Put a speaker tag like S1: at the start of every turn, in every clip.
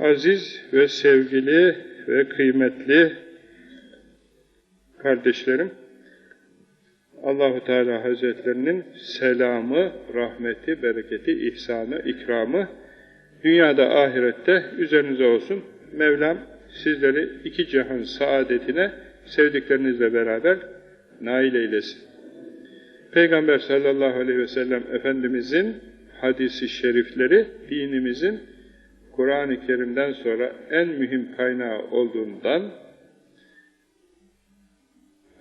S1: Aziz ve sevgili ve kıymetli kardeşlerim, Allahu Teala Hazretlerinin selamı, rahmeti, bereketi, ihsanı, ikramı dünyada ahirette üzerinize olsun. Mevlam sizleri iki cihan saadetine sevdiklerinizle beraber nail eylesin. Peygamber sallallahu aleyhi ve sellem Efendimizin hadisi şerifleri dinimizin Kur'an-ı Kerim'den sonra en mühim kaynağı olduğundan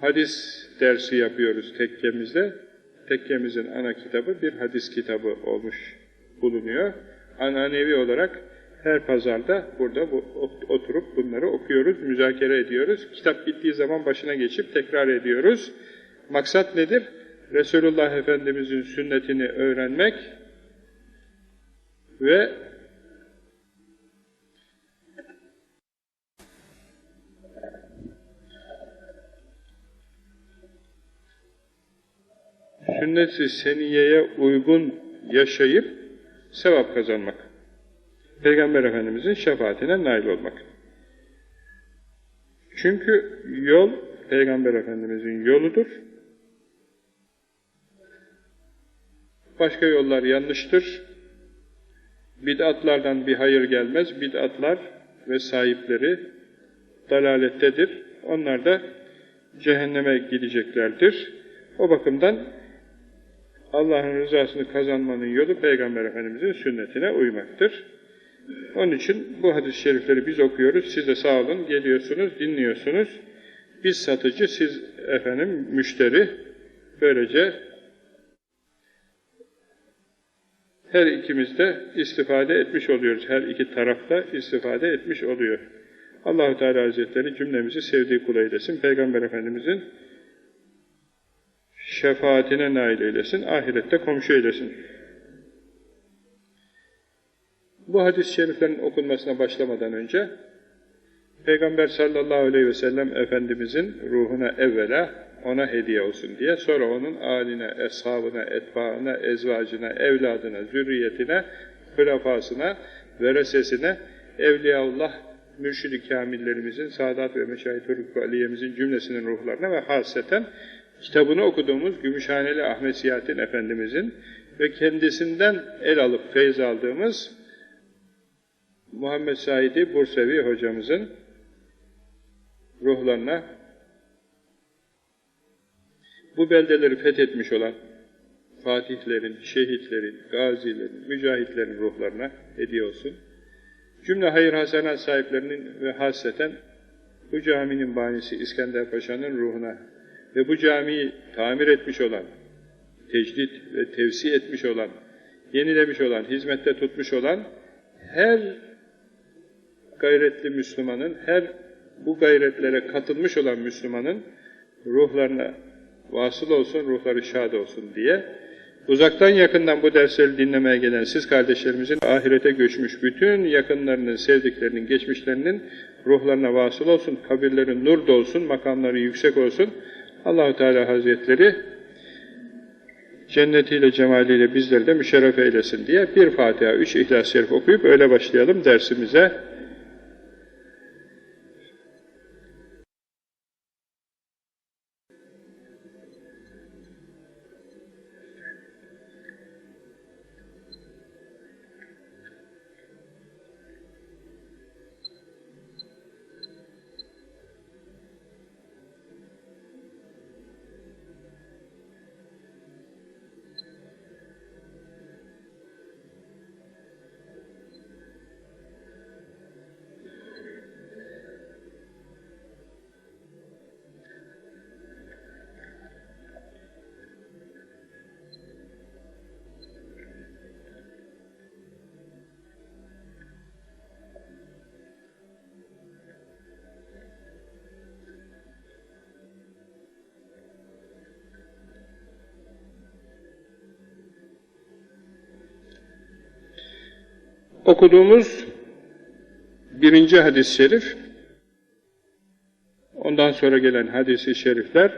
S1: hadis dersi yapıyoruz tekkemizde. Tekkemizin ana kitabı bir hadis kitabı olmuş bulunuyor. Ananevi olarak her pazarda burada bu, oturup bunları okuyoruz, müzakere ediyoruz. Kitap bittiği zaman başına geçip tekrar ediyoruz. Maksat nedir? Resulullah Efendimizin sünnetini öğrenmek ve sünnet-i seniyeye uygun yaşayıp sevap kazanmak. Peygamber Efendimizin şefaatine nail olmak. Çünkü yol Peygamber Efendimizin yoludur. Başka yollar yanlıştır. Bid'atlardan bir hayır gelmez. Bid'atlar ve sahipleri dalalettedir. Onlar da cehenneme gideceklerdir. O bakımdan Allah'ın rızasını kazanmanın yolu Peygamber Efendimiz'in sünnetine uymaktır. Onun için bu hadis-i şerifleri biz okuyoruz. Siz de sağ olun, geliyorsunuz, dinliyorsunuz. Biz satıcı, siz efendim müşteri. Böylece her ikimiz de istifade etmiş oluyoruz. Her iki tarafta istifade etmiş oluyor. Allahu Teala Hazretleri cümlemizi sevdiği kul eylesin. Peygamber Efendimizin şefaatine nail eylesin, ahirette komşu eylesin. Bu hadis-i şeriflerin okunmasına başlamadan önce Peygamber sallallahu aleyhi ve sellem Efendimizin ruhuna evvela ona hediye olsun diye, sonra onun aline, eshabına, etbaına, ezvacına, evladına, zürriyetine, hülafasına, veresesine, Evliyaullah, mürşid-i kamillerimizin, Sadat ve Meşahit Rükkü Aliye'mizin cümlesinin ruhlarına ve hasreten kitabını okuduğumuz Gümüşhaneli Ahmet Siyahattin Efendimizin ve kendisinden el alıp feyz aldığımız Muhammed Said'i Bursevi hocamızın ruhlarına bu beldeleri fethetmiş olan fatihlerin, şehitlerin, gazilerin, mücahitlerin ruhlarına hediye olsun. Cümle hayır hasenat sahiplerinin ve hasreten bu caminin banisi İskender Paşa'nın ruhuna ve bu camiyi tamir etmiş olan, tecdit ve tevsi etmiş olan, yenilemiş olan, hizmette tutmuş olan her gayretli Müslümanın, her bu gayretlere katılmış olan Müslümanın ruhlarına vasıl olsun, ruhları şad olsun diye uzaktan yakından bu dersleri dinlemeye gelen siz kardeşlerimizin ahirete göçmüş bütün yakınlarının, sevdiklerinin, geçmişlerinin ruhlarına vasıl olsun, kabirleri nur dolsun, makamları yüksek olsun, Allahu Teala Hazretleri cennetiyle, cemaliyle bizleri de müşerref eylesin diye bir Fatiha, üç İhlas-ı Şerif okuyup öyle başlayalım dersimize. Okuduğumuz birinci hadis-i şerif, ondan sonra gelen hadis-i şerifler,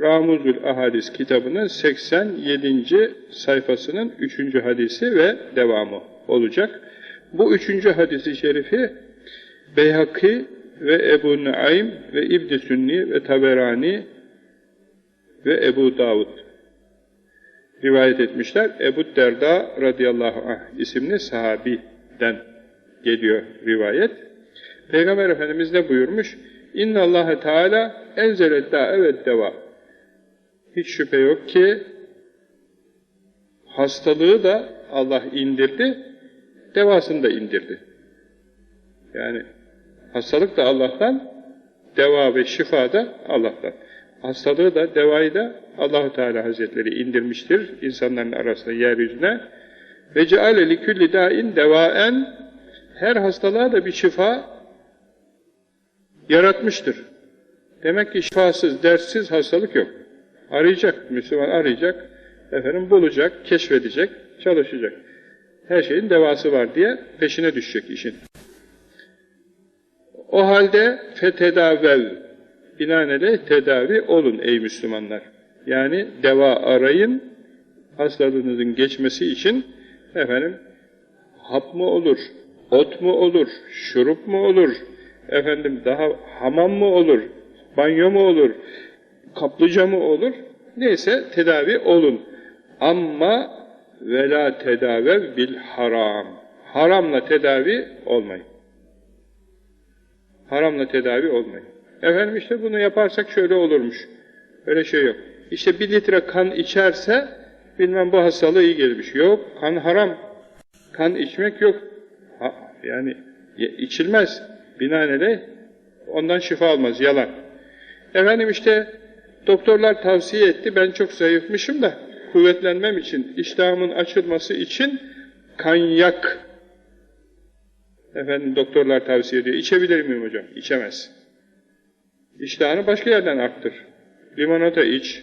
S1: Ramuzül Ahadis kitabının 87. sayfasının 3. hadisi ve devamı olacak. Bu üçüncü hadisi şerifi Beyhaki ve Ebu Nuaym ve İbn Sünni ve Taberani ve Ebu Davud rivayet etmişler. Ebu Derda radıyallahu anh isimli sahabiden geliyor rivayet. Peygamber Efendimiz ne buyurmuş? İnna Allah Teala enzelet da evet deva. Hiç şüphe yok ki hastalığı da Allah indirdi, devasını da indirdi. Yani hastalık da Allah'tan, deva ve şifa da Allah'tan. Hastalığı da, devayı da Allahu Teala Hazretleri indirmiştir insanların arasında yeryüzüne. Ve ceale li kulli dain devaen her hastalığa da bir şifa yaratmıştır. Demek ki şifasız, dertsiz hastalık yok. Arayacak, Müslüman arayacak, efendim bulacak, keşfedecek, çalışacak. Her şeyin devası var diye peşine düşecek işin. O halde fetedavel, binaenaleyh tedavi olun ey Müslümanlar. Yani deva arayın, hastalığınızın geçmesi için efendim hap mı olur, ot mu olur, şurup mu olur, efendim daha hamam mı olur, banyo mu olur, kaplıca mı olur, neyse tedavi olun. Ama vela tedavev bil haram. Haramla tedavi olmayın. Haramla tedavi olmayın. Efendim işte bunu yaparsak şöyle olurmuş. Öyle şey yok. İşte bir litre kan içerse bilmem bu hastalığı iyi gelmiş. Yok, kan haram. Kan içmek yok. Ha, yani içilmez. Binaenaleyh ondan şifa almaz, yalan. Efendim işte doktorlar tavsiye etti, ben çok zayıfmışım da kuvvetlenmem için, iştahımın açılması için kanyak efendim doktorlar tavsiye ediyor. İçebilir miyim hocam? İçemez. İştahını başka yerden arttır. Limonata iç,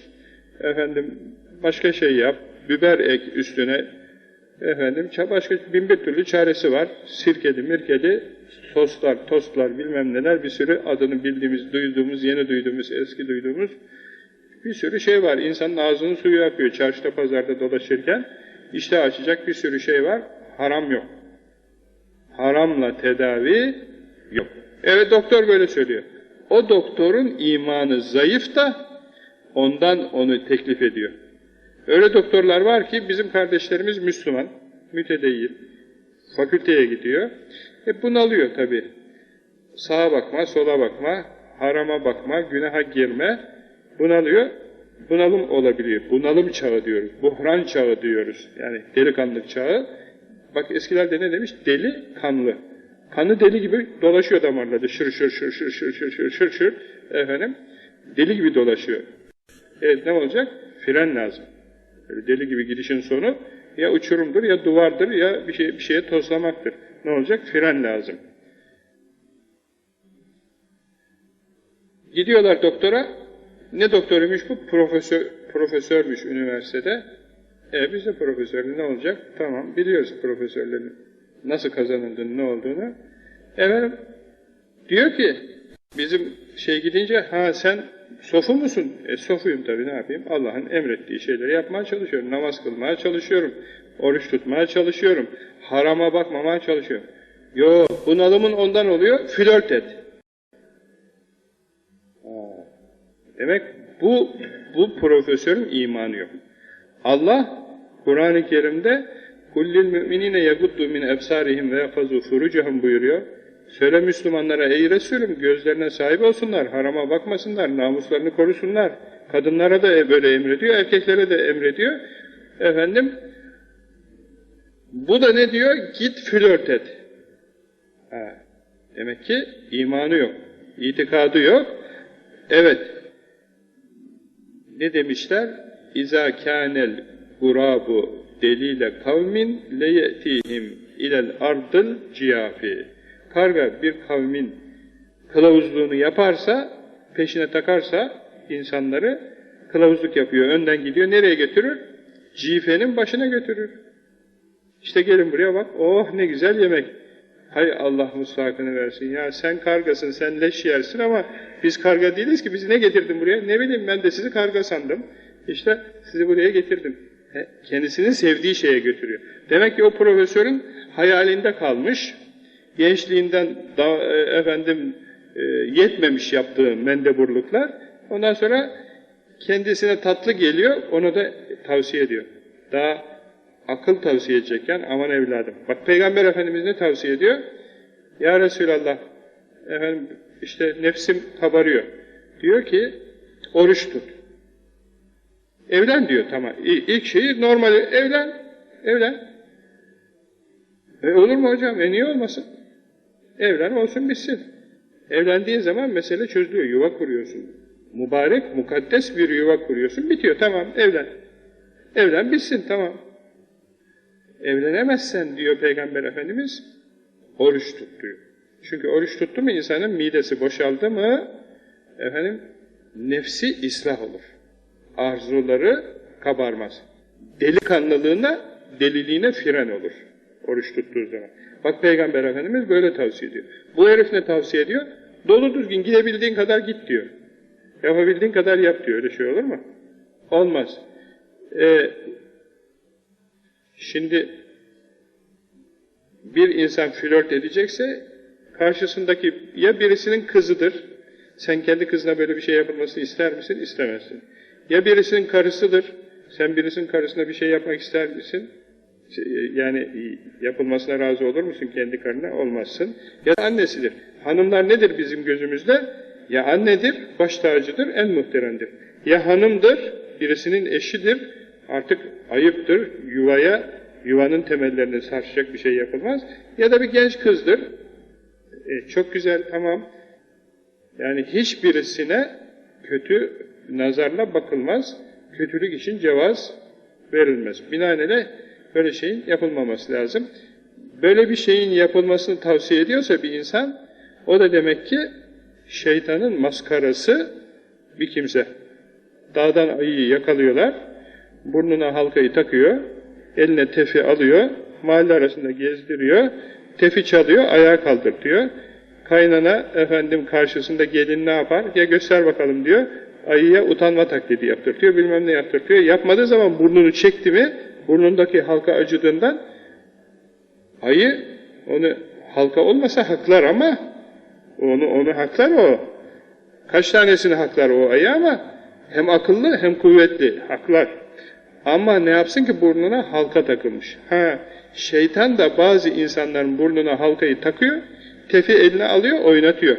S1: efendim başka şey yap, biber ek üstüne, efendim başka bin bir türlü çaresi var. Sirkeli, mirkeli, soslar, tostlar, bilmem neler bir sürü adını bildiğimiz, duyduğumuz, yeni duyduğumuz, eski duyduğumuz bir sürü şey var. İnsanın ağzının suyu akıyor çarşıda pazarda dolaşırken. İşte açacak bir sürü şey var. Haram yok. Haramla tedavi yok. Evet doktor böyle söylüyor. O doktorun imanı zayıf da ondan onu teklif ediyor. Öyle doktorlar var ki bizim kardeşlerimiz Müslüman, mütedeyyin, fakülteye gidiyor. E bunalıyor tabi. Sağa bakma, sola bakma, harama bakma, günaha girme, bunalıyor. Bunalım olabiliyor. Bunalım çağı diyoruz. Buhran çağı diyoruz. Yani delikanlı çağı. Bak eskilerde ne demiş? Deli kanlı. Kanı deli gibi dolaşıyor damarlarda. Şır şır şır şır şır şır şır şır şır. Efendim, deli gibi dolaşıyor. Evet ne olacak? Fren lazım. Deli gibi gidişin sonu ya uçurumdur ya duvardır ya bir, şey, bir şeye tozlamaktır. Ne olacak? Fren lazım. Gidiyorlar doktora. Ne doktoruymuş bu? Profesör, profesörmüş üniversitede. E biz de profesörlüğü ne olacak? Tamam biliyoruz profesörlerin nasıl kazanıldığını, ne olduğunu. Efendim diyor ki bizim şey gidince ha sen sofu musun? E sofuyum tabii ne yapayım? Allah'ın emrettiği şeyleri yapmaya çalışıyorum. Namaz kılmaya çalışıyorum. Oruç tutmaya çalışıyorum. Harama bakmamaya çalışıyorum. Yo bunalımın ondan oluyor. Flört et. Demek bu bu profesörün imanı yok. Allah Kur'an-ı Kerim'de kullil müminine yaguddu min efsarihim ve yafazu furucuhum buyuruyor. Söyle Müslümanlara ey Resulüm gözlerine sahip olsunlar, harama bakmasınlar, namuslarını korusunlar. Kadınlara da böyle emrediyor, erkeklere de emrediyor. Efendim bu da ne diyor? Git flört et. Ha, demek ki imanı yok, itikadı yok. Evet, ne demişler? İza kânel gurabu delile kavmin leyetihim ilel ardıl ciyafi. Karga bir kavmin kılavuzluğunu yaparsa, peşine takarsa insanları kılavuzluk yapıyor, önden gidiyor. Nereye götürür? Cifenin başına götürür. İşte gelin buraya bak, oh ne güzel yemek. Hay Allah mustakını versin. Ya sen kargasın, sen leş yersin ama biz karga değiliz ki. Bizi ne getirdin buraya? Ne bileyim ben de sizi karga sandım. İşte sizi buraya getirdim. He, Kendisini sevdiği şeye götürüyor. Demek ki o profesörün hayalinde kalmış, gençliğinden da, e, efendim e, yetmemiş yaptığı mendeburluklar, ondan sonra kendisine tatlı geliyor, onu da tavsiye ediyor. Daha akıl tavsiye edecekken aman evladım. Bak Peygamber Efendimiz ne tavsiye ediyor? Ya Resulallah, efendim işte nefsim kabarıyor. Diyor ki, oruç tut. Evlen diyor tamam. İlk şeyi normali evlen. Evlen. E olur mu hocam? E niye olmasın? Evlen olsun bitsin. Evlendiğin zaman mesele çözülüyor. Yuva kuruyorsun. Mübarek, mukaddes bir yuva kuruyorsun. Bitiyor. Tamam evlen. Evlen bitsin. Tamam. Evlenemezsen diyor Peygamber Efendimiz oruç tut diyor. Çünkü oruç tuttu mu insanın midesi boşaldı mı efendim nefsi ıslah olur. Arzuları kabarmaz. Delikanlılığına, deliliğine fren olur. Oruç tuttuğu zaman. Bak Peygamber Efendimiz böyle tavsiye ediyor. Bu herif ne tavsiye ediyor? Dolu düzgün gidebildiğin kadar git diyor. Yapabildiğin kadar yap diyor. Öyle şey olur mu? Olmaz. Ee, şimdi bir insan flört edecekse karşısındaki ya birisinin kızıdır. Sen kendi kızına böyle bir şey yapılmasını ister misin? İstemezsin. Ya birisinin karısıdır. Sen birisinin karısına bir şey yapmak ister misin? Yani yapılmasına razı olur musun kendi karına? Olmazsın. Ya annesidir. Hanımlar nedir bizim gözümüzde? Ya annedir, baş tacıdır, en muhteremdir. Ya hanımdır, birisinin eşidir, artık ayıptır, yuvaya, yuvanın temellerini sarsacak bir şey yapılmaz. Ya da bir genç kızdır. E, çok güzel, tamam. Yani hiçbirisine kötü nazarla bakılmaz. Kötülük için cevaz verilmez. Binaenaleyh böyle şeyin yapılmaması lazım. Böyle bir şeyin yapılmasını tavsiye ediyorsa bir insan, o da demek ki şeytanın maskarası bir kimse. Dağdan ayıyı yakalıyorlar, burnuna halkayı takıyor, eline tefi alıyor, mahalle arasında gezdiriyor, tefi çalıyor, ayağa kaldırtıyor. Kaynana efendim karşısında gelin ne yapar? Ya göster bakalım diyor. Ayıya utanma taklidi yaptırtıyor, bilmem ne yaptırtıyor. Yapmadığı zaman burnunu çekti mi, burnundaki halka acıdığından ayı onu halka olmasa haklar ama onu onu haklar o. Kaç tanesini haklar o ayı ama hem akıllı hem kuvvetli haklar. Ama ne yapsın ki burnuna halka takılmış. Ha, şeytan da bazı insanların burnuna halkayı takıyor, tefi eline alıyor, oynatıyor.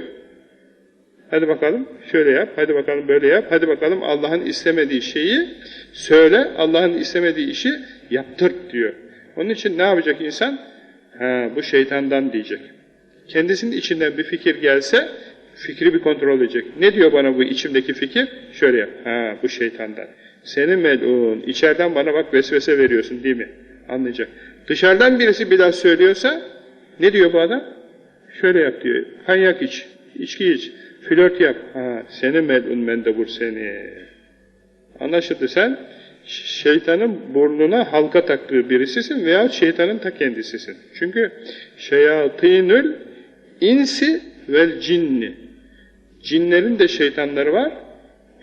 S1: Hadi bakalım şöyle yap, hadi bakalım böyle yap, hadi bakalım Allah'ın istemediği şeyi söyle, Allah'ın istemediği işi yaptırt diyor. Onun için ne yapacak insan? Ha, bu şeytandan diyecek. Kendisinin içinden bir fikir gelse, fikri bir kontrol edecek. Ne diyor bana bu içimdeki fikir? Şöyle yap. Ha, bu şeytandan. Senin melun, içeriden bana bak vesvese veriyorsun değil mi? Anlayacak. Dışarıdan birisi bir laf söylüyorsa, ne diyor bu adam? Şöyle yap diyor. Kanyak iç, içki iç, flört yap. Ha, seni melun mendebur seni. Anlaşıldı sen? Şeytanın burnuna halka taktığı birisisin veya şeytanın ta kendisisin. Çünkü şeyatînül insi vel cinni. Cinlerin de şeytanları var.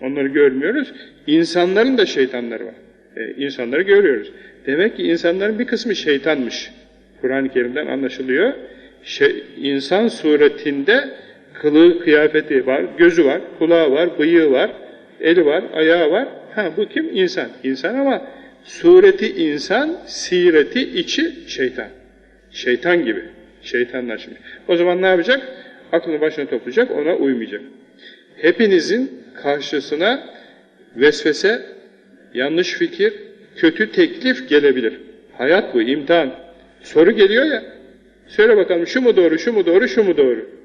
S1: Onları görmüyoruz. İnsanların da şeytanları var. E, insanları görüyoruz. Demek ki insanların bir kısmı şeytanmış. Kur'an-ı Kerim'den anlaşılıyor. Şey, insan suretinde kılığı, kıyafeti var, gözü var, kulağı var, bıyığı var, eli var, ayağı var. Ha bu kim? İnsan. İnsan ama sureti insan, sireti içi şeytan. Şeytan gibi. Şeytanlaşmış. O zaman ne yapacak? Aklını başına toplayacak, ona uymayacak. Hepinizin karşısına vesvese, yanlış fikir, kötü teklif gelebilir. Hayat bu, imtihan. Soru geliyor ya, söyle bakalım şu mu doğru, şu mu doğru, şu mu doğru?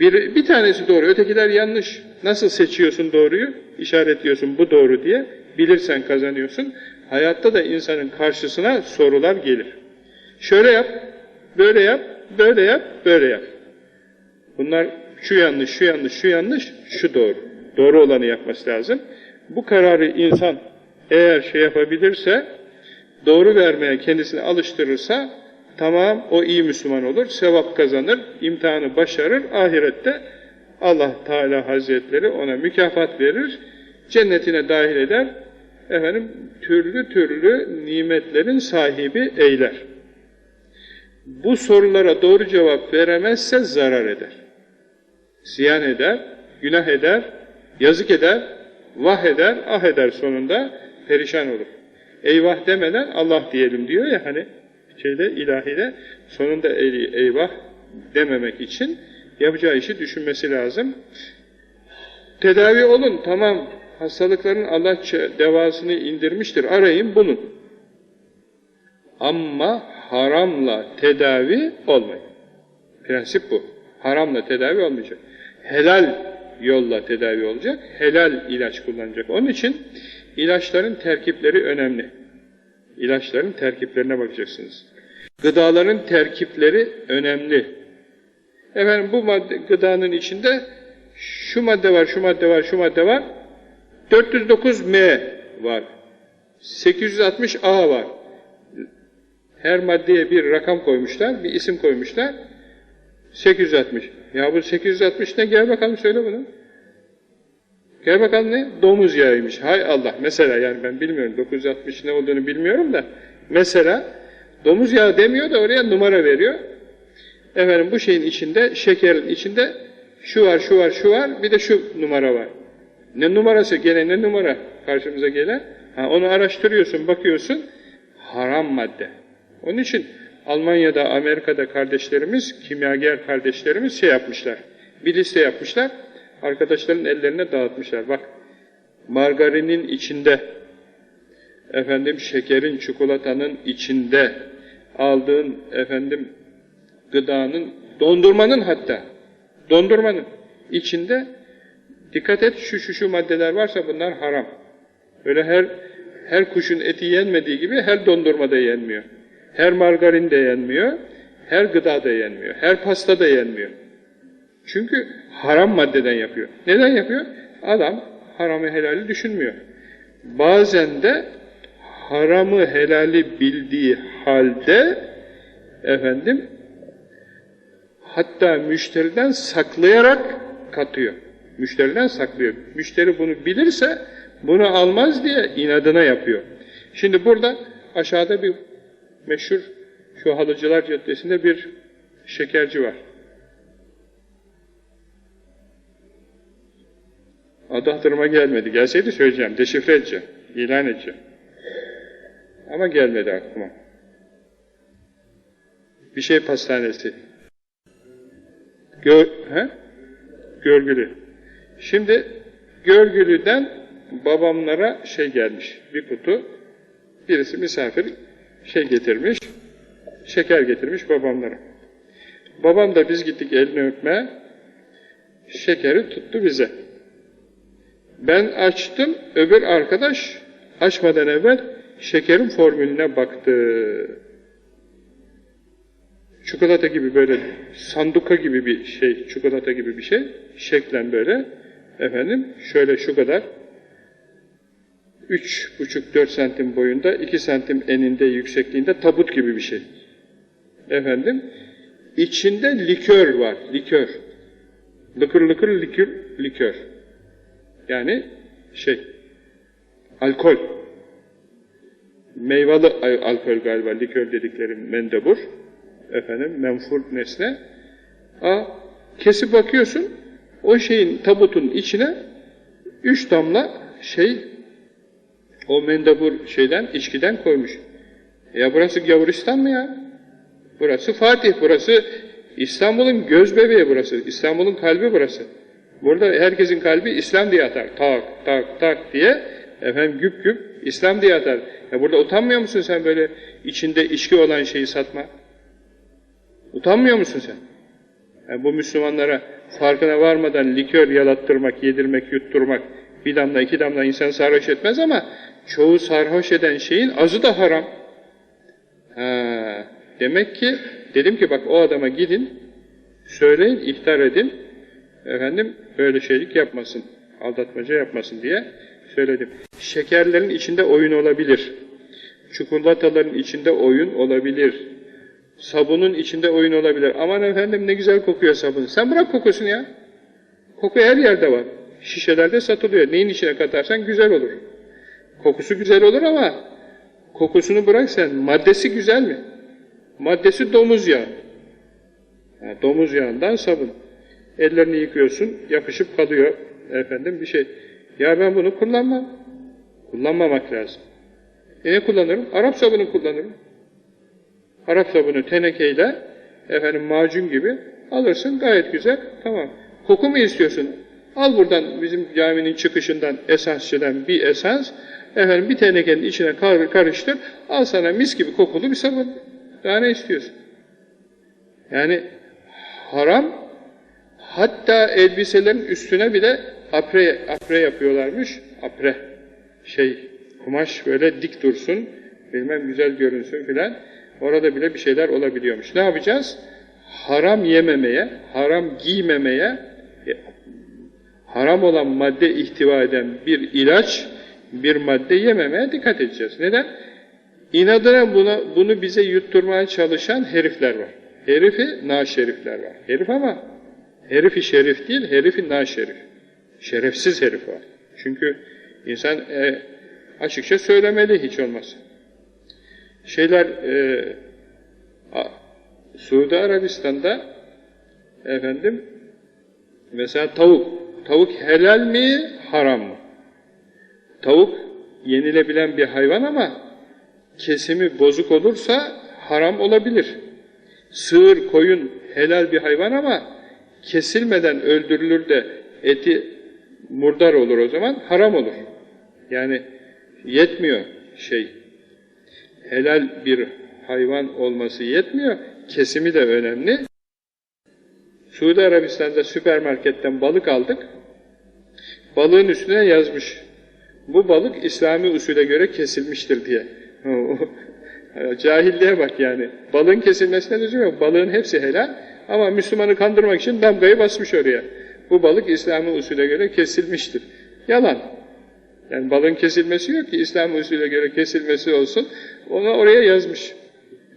S1: Bir, bir tanesi doğru, ötekiler yanlış. Nasıl seçiyorsun doğruyu? İşaretliyorsun bu doğru diye. Bilirsen kazanıyorsun. Hayatta da insanın karşısına sorular gelir. Şöyle yap, böyle yap, böyle yap, böyle yap. Bunlar şu yanlış, şu yanlış, şu yanlış, şu doğru. Doğru olanı yapması lazım. Bu kararı insan eğer şey yapabilirse, doğru vermeye kendisini alıştırırsa, tamam o iyi Müslüman olur, sevap kazanır, imtihanı başarır, ahirette Allah Teala Hazretleri ona mükafat verir, cennetine dahil eder, efendim türlü türlü nimetlerin sahibi eyler. Bu sorulara doğru cevap veremezse zarar eder. Ziyan eder, günah eder, yazık eder, vah eder, ah eder sonunda perişan olur. Eyvah demeden Allah diyelim diyor ya hani şeyde ilahide sonunda eyvah dememek için yapacağı işi düşünmesi lazım. Tedavi olun tamam hastalıkların Allah devasını indirmiştir arayın bulun. Ama haramla tedavi olmayın. Prensip bu. Haramla tedavi olmayacak. Helal yolla tedavi olacak. Helal ilaç kullanacak. Onun için ilaçların terkipleri önemli. İlaçların terkiplerine bakacaksınız. Gıdaların terkipleri önemli. Efendim bu madde, gıdanın içinde şu madde var, şu madde var, şu madde var. 409M var. 860A var. Her maddeye bir rakam koymuşlar, bir isim koymuşlar. 860. Ya bu 860 ne? Gel bakalım söyle bunu. Bakalım ne? Domuz yağıymış. Hay Allah. Mesela yani ben bilmiyorum. 960 ne olduğunu bilmiyorum da. Mesela domuz yağı demiyor da oraya numara veriyor. Efendim bu şeyin içinde, şekerin içinde şu var, şu var, şu var. Bir de şu numara var. Ne numarası? Gene ne numara karşımıza gelen? Ha, onu araştırıyorsun, bakıyorsun. Haram madde. Onun için Almanya'da, Amerika'da kardeşlerimiz, kimyager kardeşlerimiz şey yapmışlar. Bir liste yapmışlar. Arkadaşların ellerine dağıtmışlar. Bak, margarinin içinde, efendim şekerin, çikolatanın içinde aldığın efendim gıdanın, dondurmanın hatta, dondurmanın içinde dikkat et şu şu şu maddeler varsa bunlar haram. Öyle her her kuşun eti yenmediği gibi her dondurmada yenmiyor. Her margarin de yenmiyor, her gıda da yenmiyor, her pasta da yenmiyor. Çünkü haram maddeden yapıyor. Neden yapıyor? Adam haramı helali düşünmüyor. Bazen de haramı helali bildiği halde efendim hatta müşteriden saklayarak katıyor. Müşteriden saklıyor. Müşteri bunu bilirse bunu almaz diye inadına yapıyor. Şimdi burada aşağıda bir meşhur şu Halıcılar Caddesi'nde bir şekerci var. Adı hatırıma gelmedi. Gelseydi söyleyeceğim, deşifre edeceğim, ilan edeceğim. Ama gelmedi aklıma. Bir şey pastanesi. Gör, he? Görgülü. Şimdi Görgülü'den babamlara şey gelmiş, bir kutu. Birisi misafir şey getirmiş, şeker getirmiş babamlara. Babam da biz gittik elini öpmeye, şekeri tuttu bize. Ben açtım, öbür arkadaş açmadan evvel şekerin formülüne baktı. Çikolata gibi böyle, sanduka gibi bir şey, çikolata gibi bir şey, şeklen böyle, efendim, şöyle şu kadar, üç buçuk dört santim boyunda, iki santim eninde, yüksekliğinde tabut gibi bir şey. Efendim, içinde likör var, likör. Lıkır lıkır likür, likör. Yani şey, alkol. Meyvalı alkol galiba, likör dedikleri mendebur. Efendim, menfur nesne. A, kesip bakıyorsun, o şeyin, tabutun içine üç damla şey, o mendebur şeyden, içkiden koymuş. Ya burası Gavuristan mı ya? Burası Fatih, burası İstanbul'un göz bebeği burası, İstanbul'un kalbi burası. Burada herkesin kalbi İslam diye atar. Tak, tak, tak diye. Efendim güp güp İslam diye atar. Ya burada utanmıyor musun sen böyle içinde içki olan şeyi satma? Utanmıyor musun sen? Yani bu Müslümanlara farkına varmadan likör yalattırmak, yedirmek, yutturmak, bir damla iki damla insan sarhoş etmez ama çoğu sarhoş eden şeyin azı da haram. Ha, demek ki dedim ki bak o adama gidin, söyleyin, ihtar edin, efendim böyle şeylik yapmasın, aldatmaca yapmasın diye söyledim. Şekerlerin içinde oyun olabilir. Çikolataların içinde oyun olabilir. Sabunun içinde oyun olabilir. Aman efendim ne güzel kokuyor sabun. Sen bırak kokusunu ya. Koku her yerde var. Şişelerde satılıyor. Neyin içine katarsan güzel olur. Kokusu güzel olur ama kokusunu bırak sen. Maddesi güzel mi? Maddesi domuz yağı. Yani domuz yağından sabun. Ellerini yıkıyorsun, yapışıp kalıyor efendim bir şey. Ya ben bunu kullanmam. Kullanmamak lazım. E ne kullanırım? Arap sabunu kullanırım. Arap sabunu tenekeyle efendim macun gibi alırsın gayet güzel. Tamam. Koku mu istiyorsun? Al buradan bizim caminin çıkışından esansçıdan bir esans. Efendim bir tenekenin içine kar karıştır. Al sana mis gibi kokulu bir sabun. Daha ne istiyorsun? Yani haram hatta elbiselerin üstüne bile apre, apre yapıyorlarmış. Apre. Şey kumaş böyle dik dursun. Bilmem güzel görünsün filan. Orada bile bir şeyler olabiliyormuş. Ne yapacağız? Haram yememeye, haram giymemeye, haram olan madde ihtiva eden bir ilaç, bir madde yememeye dikkat edeceğiz. Neden? İnadına buna, bunu bize yutturmaya çalışan herifler var. Herifi naşerifler var. Herif ama herifi şerif değil, herifi naşerif. Şerefsiz herif var. Çünkü insan e, açıkça söylemeli hiç olmazsa. Şeyler e, Suudi Arabistan'da efendim mesela tavuk. Tavuk helal mi, haram mı? Tavuk yenilebilen bir hayvan ama kesimi bozuk olursa haram olabilir. Sığır, koyun helal bir hayvan ama kesilmeden öldürülür de eti murdar olur o zaman haram olur. Yani yetmiyor şey. Helal bir hayvan olması yetmiyor. Kesimi de önemli. Suudi Arabistan'da süpermarketten balık aldık. Balığın üstüne yazmış. Bu balık İslami usule göre kesilmiştir diye. Cahilliğe bak yani. Balığın kesilmesine lüzum yok. Balığın hepsi helal ama Müslümanı kandırmak için damgayı basmış oraya. Bu balık İslami usule göre kesilmiştir. Yalan. Yani balığın kesilmesi yok ki İslam usulüne göre kesilmesi olsun. Onu oraya yazmış.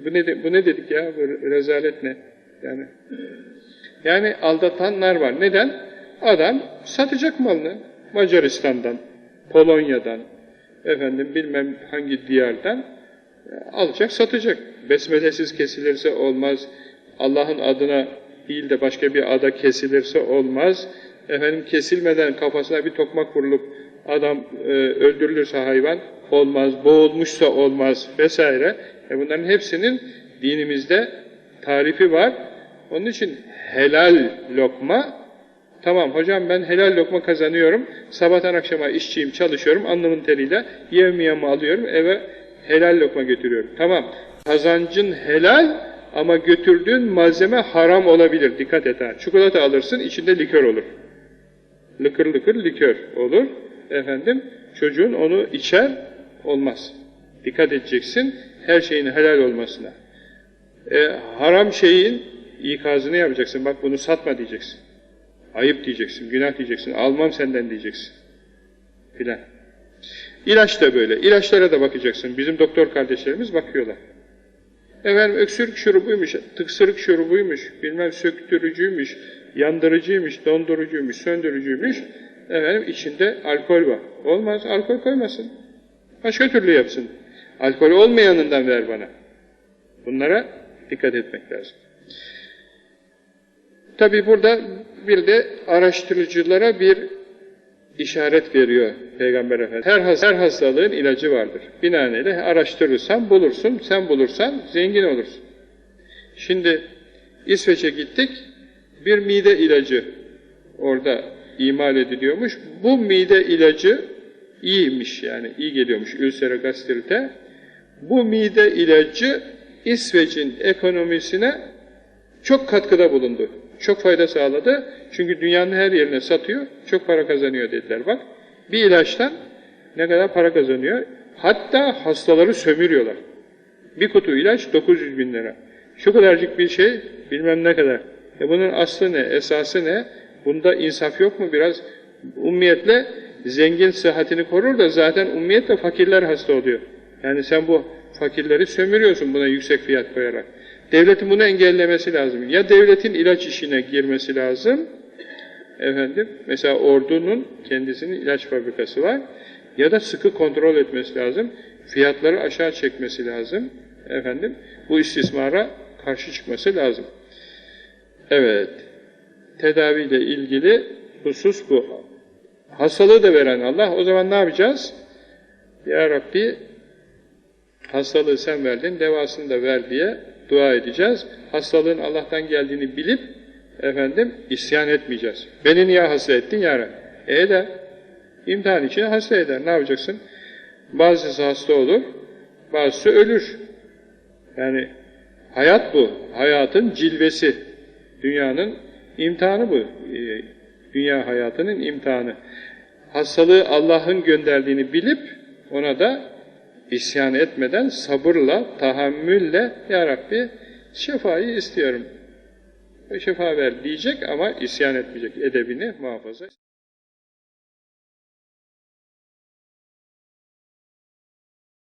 S1: Bu ne, bu ne dedik ya? Bu rezalet ne? Yani, yani aldatanlar var. Neden? Adam satacak malını. Macaristan'dan, Polonya'dan, efendim bilmem hangi diyardan alacak, satacak. Besmelesiz kesilirse olmaz. Allah'ın adına değil de başka bir ada kesilirse olmaz. Efendim kesilmeden kafasına bir tokmak vurulup adam e, öldürülürse hayvan olmaz, boğulmuşsa olmaz vesaire. E bunların hepsinin dinimizde tarifi var. Onun için helal lokma, tamam hocam ben helal lokma kazanıyorum, sabahtan akşama işçiyim, çalışıyorum, alnımın teriyle yevmiyamı alıyorum, eve helal lokma götürüyorum. Tamam, kazancın helal ama götürdüğün malzeme haram olabilir, dikkat et ha. Çikolata alırsın, içinde likör olur. Lıkır lıkır likör olur. Efendim, çocuğun onu içer, olmaz. Dikkat edeceksin, her şeyin helal olmasına. E, haram şeyin ikazını yapacaksın. Bak bunu satma diyeceksin. Ayıp diyeceksin, günah diyeceksin, almam senden diyeceksin. Filan. İlaç da böyle. İlaçlara da bakacaksın. Bizim doktor kardeşlerimiz bakıyorlar. Efendim öksürük şurubuymuş, tıksırık şurubuymuş, bilmem söktürücüymüş, yandırıcıymış, dondurucuymuş, söndürücüymüş. Efendim içinde alkol var. Olmaz, alkol koymasın. Başka türlü yapsın. Alkol olmayanından ver bana. Bunlara dikkat etmek lazım. Tabi burada bir de araştırıcılara bir işaret veriyor Peygamber Efendimiz. Her, has hastalığın ilacı vardır. Binaenaleyh araştırırsan bulursun, sen bulursan zengin olursun. Şimdi İsveç'e gittik, bir mide ilacı orada imal ediliyormuş. Bu mide ilacı iyiymiş yani, iyi geliyormuş ülsere gastrite. Bu mide ilacı İsveç'in ekonomisine çok katkıda bulundu. Çok fayda sağladı. Çünkü dünyanın her yerine satıyor. Çok para kazanıyor dediler bak. Bir ilaçtan ne kadar para kazanıyor. Hatta hastaları sömürüyorlar. Bir kutu ilaç 900 bin lira. Şu kadarcık bir şey bilmem ne kadar. E bunun aslı ne, esası ne? Bunda insaf yok mu biraz? Ummiyetle zengin sıhhatini korur da zaten ummiyetle fakirler hasta oluyor. Yani sen bu fakirleri sömürüyorsun buna yüksek fiyat koyarak. Devletin bunu engellemesi lazım. Ya devletin ilaç işine girmesi lazım, efendim, mesela ordunun kendisinin ilaç fabrikası var, ya da sıkı kontrol etmesi lazım. Fiyatları aşağı çekmesi lazım. Efendim, bu istismara karşı çıkması lazım. Evet, tedaviyle ilgili husus bu. Hastalığı da veren Allah. O zaman ne yapacağız? Ya Rabbi, hastalığı sen verdin, devasını da ver diye dua edeceğiz. Hastalığın Allah'tan geldiğini bilip, efendim, isyan etmeyeceğiz. Beni niye hasta ettin ya Rabbi? E eder. İmtihan için hasta eder. Ne yapacaksın? Bazısı hasta olur, bazısı ölür. Yani hayat bu. Hayatın cilvesi. Dünyanın imtihanı bu. Ee, Dünya hayatının imtihanı. Hastalığı Allah'ın gönderdiğini bilip ona da isyan etmeden sabırla, tahammülle Ya Rabbi şifayı istiyorum. Şifa ver diyecek ama isyan etmeyecek. Edebini muhafaza